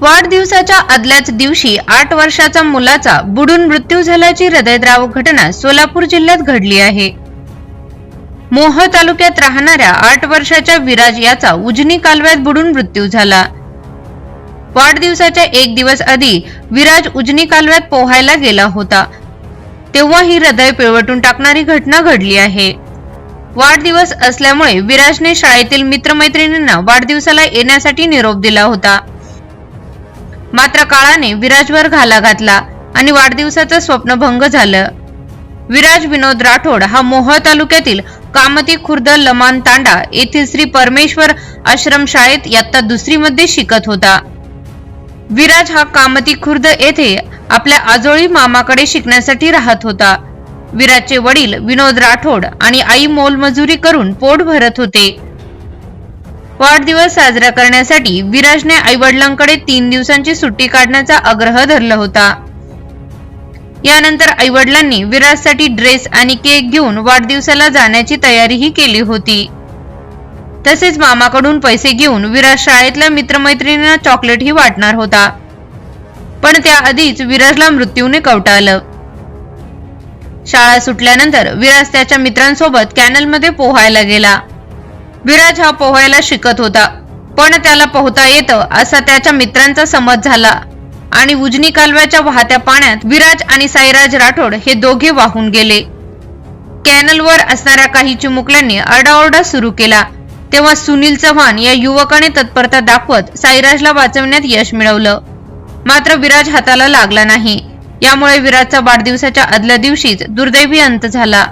वाढदिवसाच्या आदल्याच दिवशी आठ वर्षाचा मुलाचा बुडून मृत्यू झाल्याची हृदयद्रावक घटना सोलापूर जिल्ह्यात घडली आहे. मोह तालुक्यात राहणाऱ्या आठ वर्षाच्या विराज याचा उजनी कालव्यात बुडून मृत्यू झाला. वाढदिवसाच्या एक दिवस आधी विराज उजनी कालव्यात पोहायला गेला होता. तेव्हा ही हृदय पिळवटून टाकणारी घटना घडली आहे. वाढदिवस असल्यामुळे विराजने शाळेतील मित्रमैत्रिणींना वाढदिवसाला येण्यासाठी निरोप दिला होता. मात्र काळाने विराजवर घाला घातला आणि वाढदिवसाचं स्वप्नभंग झालं. विराज विनोद राठोड हा मोहळ तालुक्यातील कामती खुर्द लमान तांडा येथील श्री परमेश्वर आश्रम शाळेत इयत्ता दुसरी मध्ये शिकत होता. विराज हा कामती खुर्द येथे आपल्या आजोळी मामाकडे शिकण्यासाठी राहत होता. विराजचे वडील विनोद राठोड आणि आई मोलमजुरी करून पोट भरत होते. वाढदिवस साजरा करण्यासाठी विराजने आईवडिलांकडे तीन दिवसांची सुट्टी काढण्याचा आग्रह धरला होता. यानंतर आईवडिलांनी विराजसाठी ड्रेस आणि केक घेऊन वाढदिवसाला जाण्याची तयारीही केली होती. तसेच मामाकडून पैसे घेऊन विराज शाळेतल्या मित्रमैत्रिणींना चॉकलेटही वाटणार होता. पण त्याआधीच विराजला मृत्यूने कवटाळलं शाळा सुटल्यानंतर विराज त्याच्या मित्रांसोबत कॅनलमध्ये पोहायला गेला. विराज हा पोहायला शिकत होता. पण त्याला पोहता येतं असा त्याच्या मित्रांचा समज झाला. आणि उजनी कालव्याच्या वाहत्या पाण्यात विराज आणि साईराज राठोड हे दोघे वाहून गेले. कॅनलवर असणाऱ्या काही चिमुकल्यांनी आरडाओरडा सुरू केला. तेव्हा सुनील चव्हाण या युवकाने तत्परता दाखवत साईराजला वाचवण्यात यश मिळवलं. मात्र विराज हाताला लागला नाही. यामुळे विराजचा वाढदिवसाच्या आदल्या दिवशीच दुर्दैवी अंत झाला.